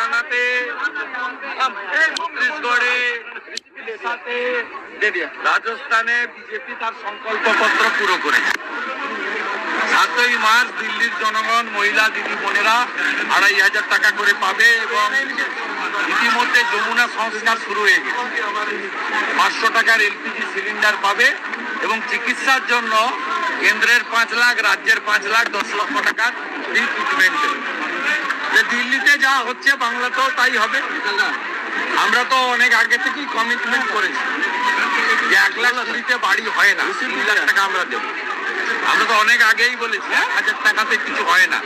হরিয়ানাতে ছত্তিশগড়ে সাথে রাজস্থানে বিজেপি তার সংকল্পপত্র পুরো করেছে। সাতই মার্চ দিল্লির জনগণ মহিলা দিদি বোনেরা আড়াই হাজার টাকা করে পাবে এবং ইতিমধ্যে যমুনা সংস্কার শুরু হয়ে গেছে। পাঁচশো টাকার এলপিজি সিলিন্ডার পাবে এবং চিকিৎসার জন্য কেন্দ্রের পাঁচ লাখ রাজ্যের পাঁচ লাখ দশ লক্ষ টাকার ফ্রি ট্রিটমেন্ট দেবে। যে দিল্লিতে যা হচ্ছে, বাংলাতেও তাই হবে। আমরা তো অনেক আগে থেকেই কমিটমেন্ট করেছি যে এক লাখ কুড়িতে বাড়ি হয় না তিন লাখ টাকা আমরা দেবো। আমরা তো অনেক আগেই বলেছি, এক হাজার টাকাতে কিছু হয় না।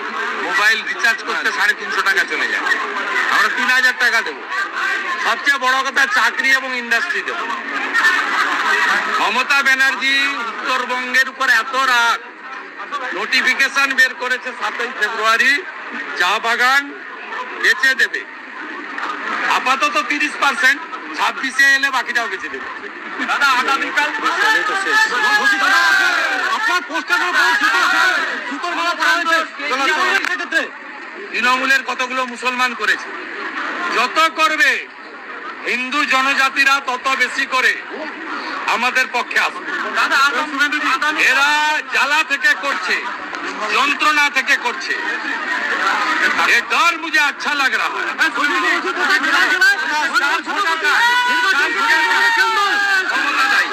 মোবাইল রিচার্জ করতে সাড়ে তিনশো টাকা চলে যায়। আমরা তিন হাজার টাকা দেবো। সবচেয়ে বড় কথা, চাকরি এবং ইন্ডাস্ট্রি দেবো। মমতা ব্যানার্জি উত্তরবঙ্গের উপর এত রাগ। নোটিফিকেশন বের করেছে সাতই ফেব্রুয়ারি চা বাগান বেচে দেবে। আপাতত তিরিশ পার্সেন্ট ছাব্বিশে এলে বাকিটাও বেঁচে দেবে। দাদা আগামীকাল আপনার সুতোর মালা হয়েছে। তৃণমূলের কতগুলো মুসলমান করেছে? যত করবে হিন্দু জনজাতিরা তত বেশি করে আমাদের পক্ষে আসবে। এরা জ্বালা থেকে করছে, যন্ত্রণা থেকে করছে এ ডর মুঝে লাগ রা है ক্ষমতা চাই।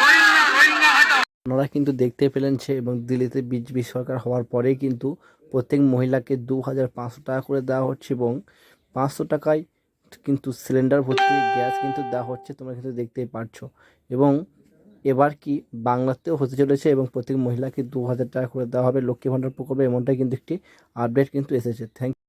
রোহিঙ্গা- রোহিঙ্গা হটাও। আপনারা কিন্তু দেখতে পেলেন সে এবং দিল্লিতে বিজেপি সরকার হওয়ার পরেই কিন্তু প্রত্যেক মহিলাকে দু হাজার পাঁচশো টাকা করে দেওয়া হচ্ছে এবং পাঁচশো টাকায় কিন্তু সিলিন্ডার ভর্তি গ্যাস কিন্তু দেওয়া হচ্ছে, তোমরা কিন্তু দেখতেই পারছ এবং এবার কি বাংলাতেও হতে চলেছে এবং প্রত্যেক মহিলাকে দু হাজার টাকা করে দেওয়া হবে, লক্ষ্মী ভাণ্ডার প্রকল্পে, এমনটাই কিন্তু একটি আপডেট কিন্তু এসেছে। থ্যাংক